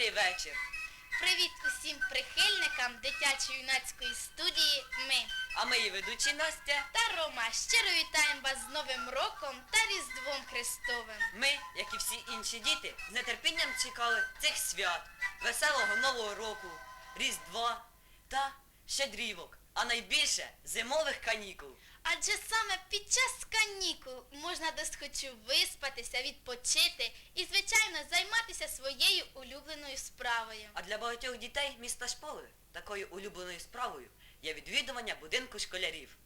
добрий вечір. Привіт усім прихильникам дитячо-юнацької студії Ми А ми її ведучі Настя. та Рома. Щиро вітаємо вас з Новим роком та Різдвом Христовим. Ми, як і всі інші діти, з нетерпінням чекали цих свят, веселого Нового року, Різдва та щедрівок, а найбільше зимових канікул. Адже саме під час канікул можна досхочу виспатися, відпочити і, звичайно, займатися своєю улюбленою справою. А для багатьох дітей міста Шполи такою улюбленою справою є відвідування будинку школярів.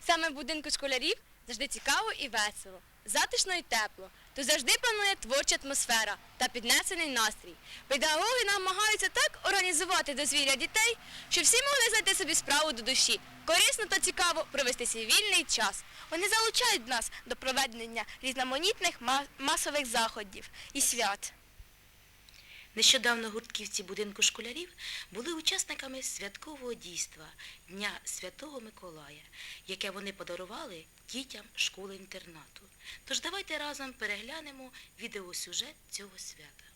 Саме в будинку школярів завжди цікаво і весело, затишно і тепло. Тут завжди панує творча атмосфера та піднесений настрій. Педагоги намагаються так організувати дозвілля дітей, щоб всі могли знайти собі справу до душі, корисно та цікаво провести свій вільний час. Вони залучають нас до проведення різноманітних масових заходів і свят. Нещодавно гуртківці будинку школярів були учасниками святкового дійства Дня Святого Миколая, яке вони подарували дітям школи-інтернату. Тож давайте разом переглянемо відеосюжет цього свята.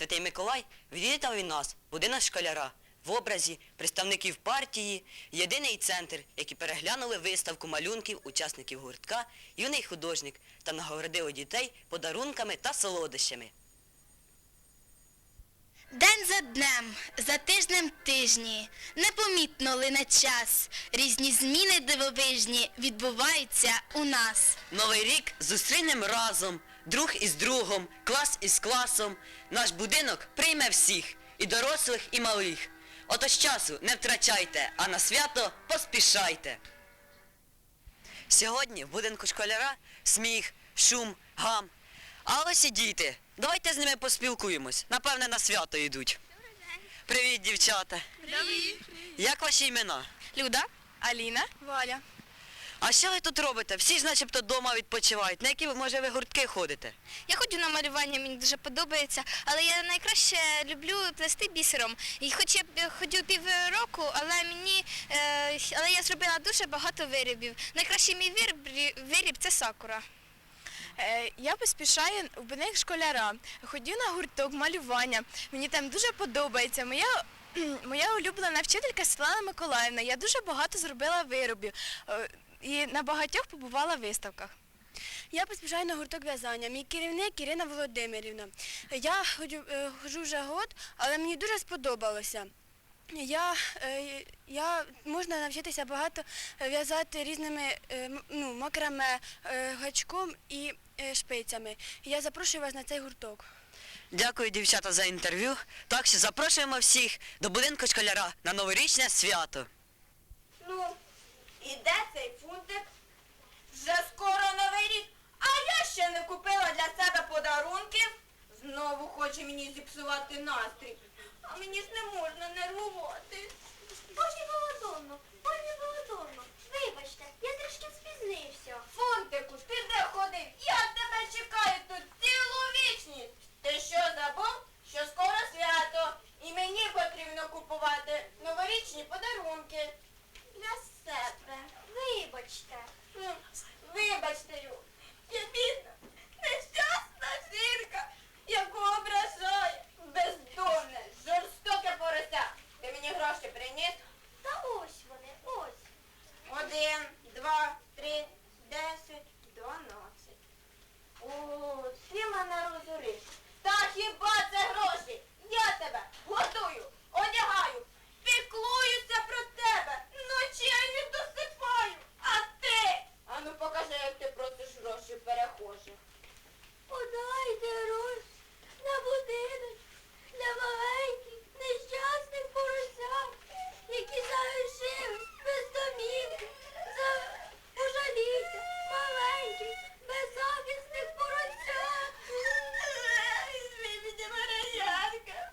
Святий Миколай відвідав і нас, будинок школяра, в образі представників партії Єдиний центр, які переглянули виставку малюнків учасників гуртка Юний художник та нагородили дітей подарунками та солодощами. День за днем, за тижнем тижні, непомітно лине час. Різні зміни дивовижні відбуваються у нас. Новий рік зустрінем разом, друг із другом, клас із класом. Наш будинок прийме всіх, і дорослих, і малих. Отож часу не втрачайте, а на свято поспішайте. Сьогодні в будинку школяра сміх, шум, гам. А ось і діти. Давайте з ними поспілкуємось. Напевне, на свято йдуть. Привіт, дівчата. Привіт. Як ваші імена? Люда, Аліна, Валя. А що ви тут робите? Всі ж начебто вдома відпочивають. На які ви, може, ви гуртки ходите? Я ходжу на малювання, мені дуже подобається, але я найкраще люблю плести бісером. І хоч я б ходю півроку, але мені е, але я зробила дуже багато виробів. Найкращий мій виріб, виріб це сакура. Е, Я поспішаю в будинок школяра. Ходю на гурток малювання. Мені там дуже подобається. Моя, моя улюблена вчителька Світлана Миколаївна. Я дуже багато зробила виробів е, і на багатьох побувала в виставках. Я поспішаю на гурток в'язання. Мій керівник Ірина Володимирівна. Я ходжу, е, ходжу вже год, але мені дуже сподобалося. Я, е, я можна навчитися багато в'язати різними е, ну, макраме, гачком і шпицями. Я запрошую вас на цей гурток. Дякую, дівчата, за інтерв'ю. Так що запрошуємо всіх до будинку школяра на новорічне свято. І де цей фунтик? Вже скоро новий рік, а я ще не купила для себе подарунків. Знову хоче мені зіпсувати настрій. А мені ж не можна нервувати. Пані Володонно, пані Володонно, вибачте, я трішки спізнився. Фунтику, ти де ходив? Я тебе чекаю тут цілу вічність. Ти що забув? Що скоро свято, і мені потрібно купувати новорічні подарунки. Для себе. Вибачте. Вибачте, Ю, я бідна, нещасна жінка, яку ображає бездомне, жорстоке порося. Ти мені гроші приніс? Та ось вони, ось. Один, два, три, десять, дванадцять. О, ти мене розориш. Та хіба це гроші? Я тебе готую, одягаю, піклуюся про тебе, ночей не досипаю. А ти? Ану покажи, як ти просиш гроші в перехожих. Подайте гроші на будинок для маленьких нещасних поросят, які залишились без домівки. За... Пожалійте маленьких, беззахисних поросят. Вибіді Маріянка.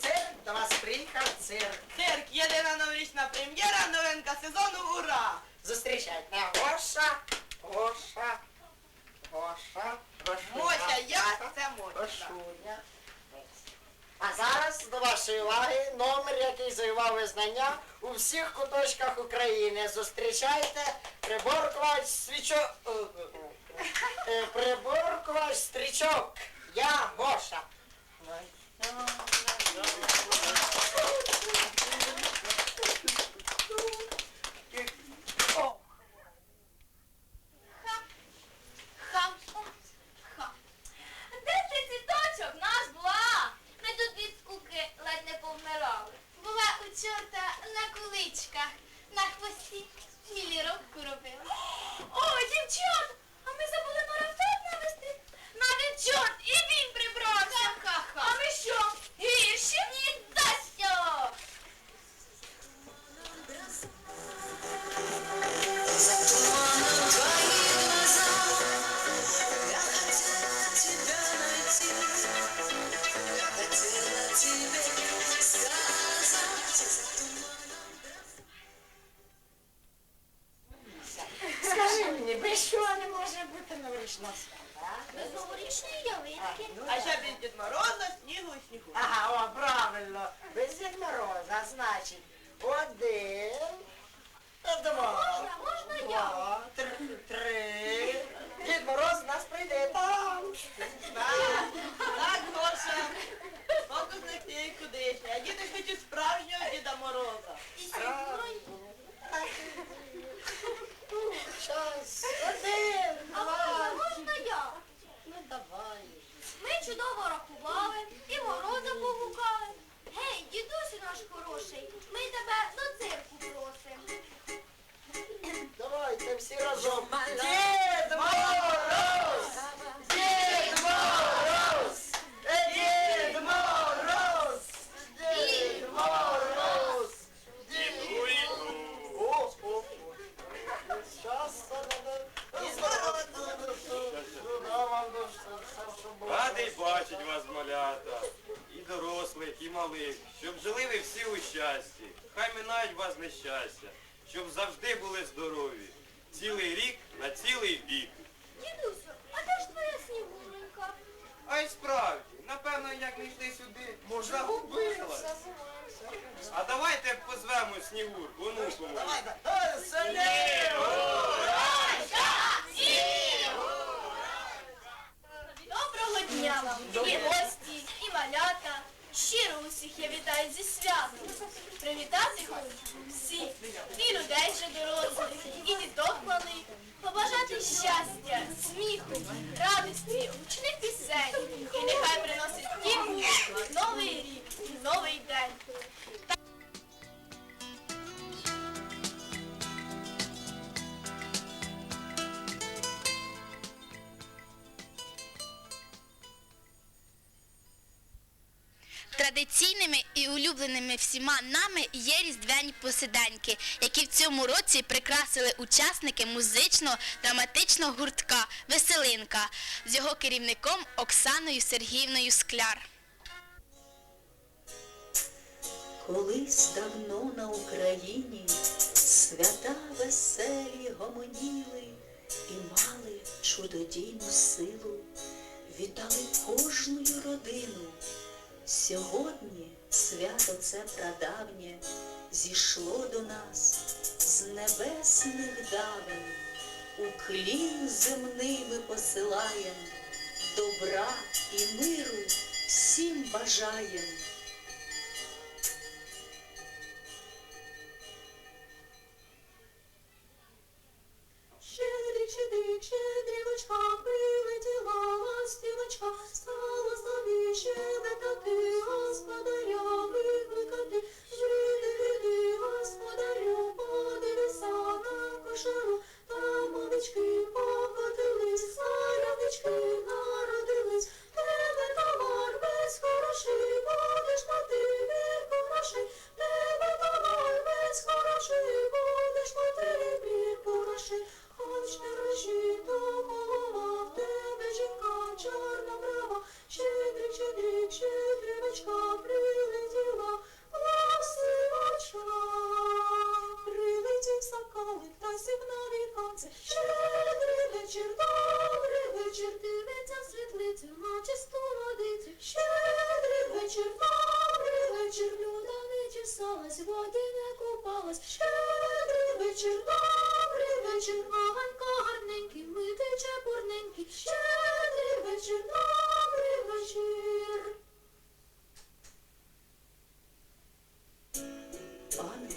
Цирк, до вас приїхав цирк. Цирк, єдина новорічна прем'єра, новинка сезону, ура! Зустрічайте Гоша, Гоша, Гоша, Гошуня. Мося, я, це Мося. Гошуня. А зараз до вашої уваги номер, який визнання у всіх куточках України. Зустрічайте приборкувач свічок. Е, Приборкувач стрічок. Я новорічна свята. Ялинки. А ну, ще без Дід Мороза, снігу і снігу. Ага, о, правильно. Без Дід Мороза, значить, один, два, Можна, можна я? два, три, три. Дід Мороз до нас прийде. Там. Так, так, Гоша. Фокус не тієї кудись. Діти хочуть справжнього Діда Мороза. І сьогодні. Хтось один, А можна я? Ну давай. Ми чудово рахували і мороза погукали. Гей, дідусь наш хороший, ми тебе до цирку просимо. Давайте всі разом. Є! Малих, щоб жили ви всі у щасті. Хай минають вас нещастя, щоб завжди були здорові. Цілий Традиційними і улюбленими всіма нами є різдвяні посиденьки, які в цьому році прикрасили учасники музично-драматичного гуртка Веселинка з його керівником Оксаною Сергіївною Скляр. Колись давно на Україні свята веселі гомоніли і мали чудодійну силу, вітали кожною родину. Сьогодні свято це прадавнє зійшло до нас з небесних давин. Уклін земний ми посилаєм, добра і миру всім бажаєм.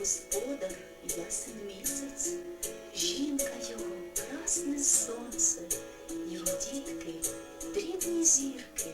Господар, ясен місяць, жінка його красне сонце, його дітки дрібні зірки.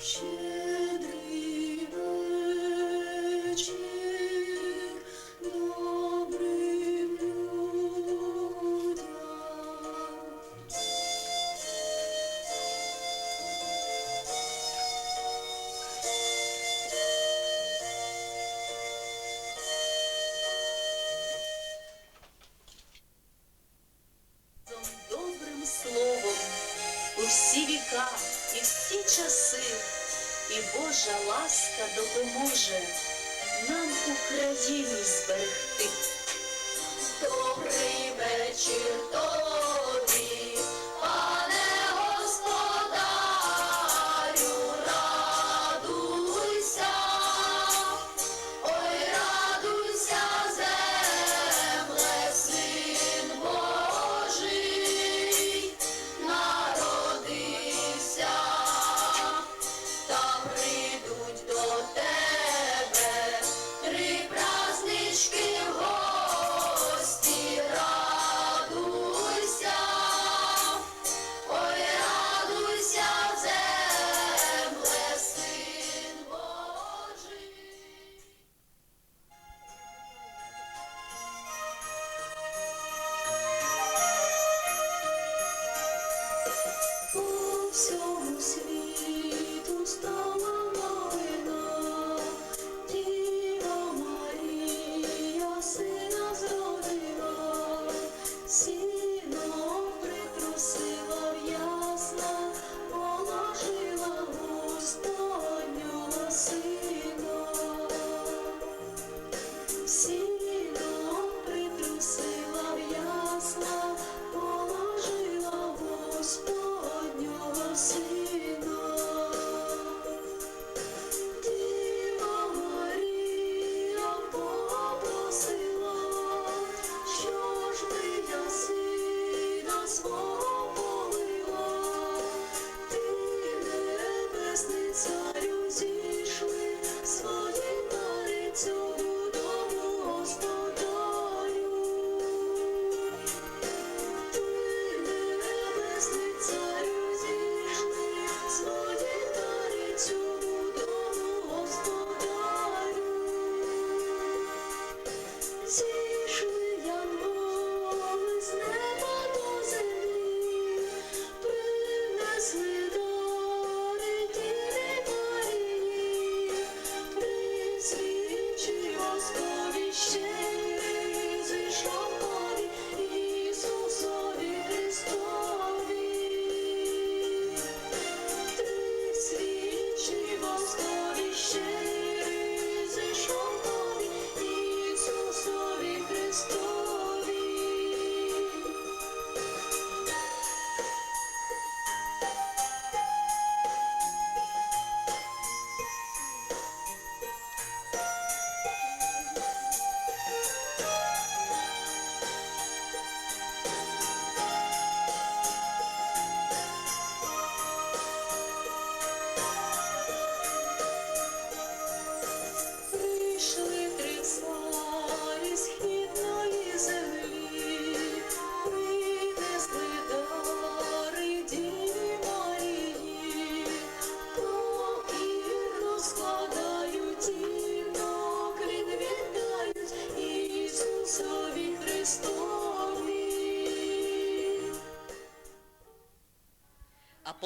是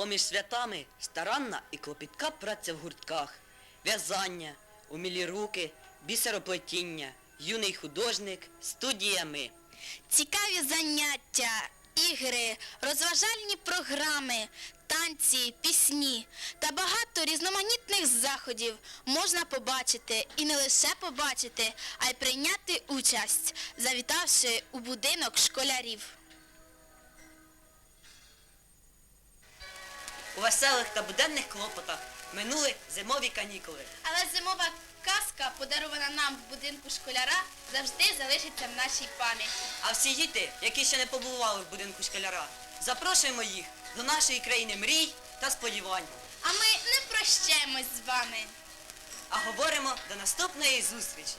поміж святами старанна і клопітка праця в гуртках, в'язання, умілі руки, бісероплетіння, юний художник, студіями. Цікаві заняття, ігри, розважальні програми, танці, пісні та багато різноманітних заходів можна побачити і не лише побачити, а й прийняти участь, завітавши у будинок школярів. У веселих та буденних клопотах минули зимові канікули. Але зимова казка, подарована нам в будинку школяра, завжди залишиться в нашій пам'яті. А всі діти, які ще не побували в будинку школяра, запрошуємо їх до нашої країни мрій та сподівань. А ми не прощаємось з вами. А говоримо до наступної зустрічі.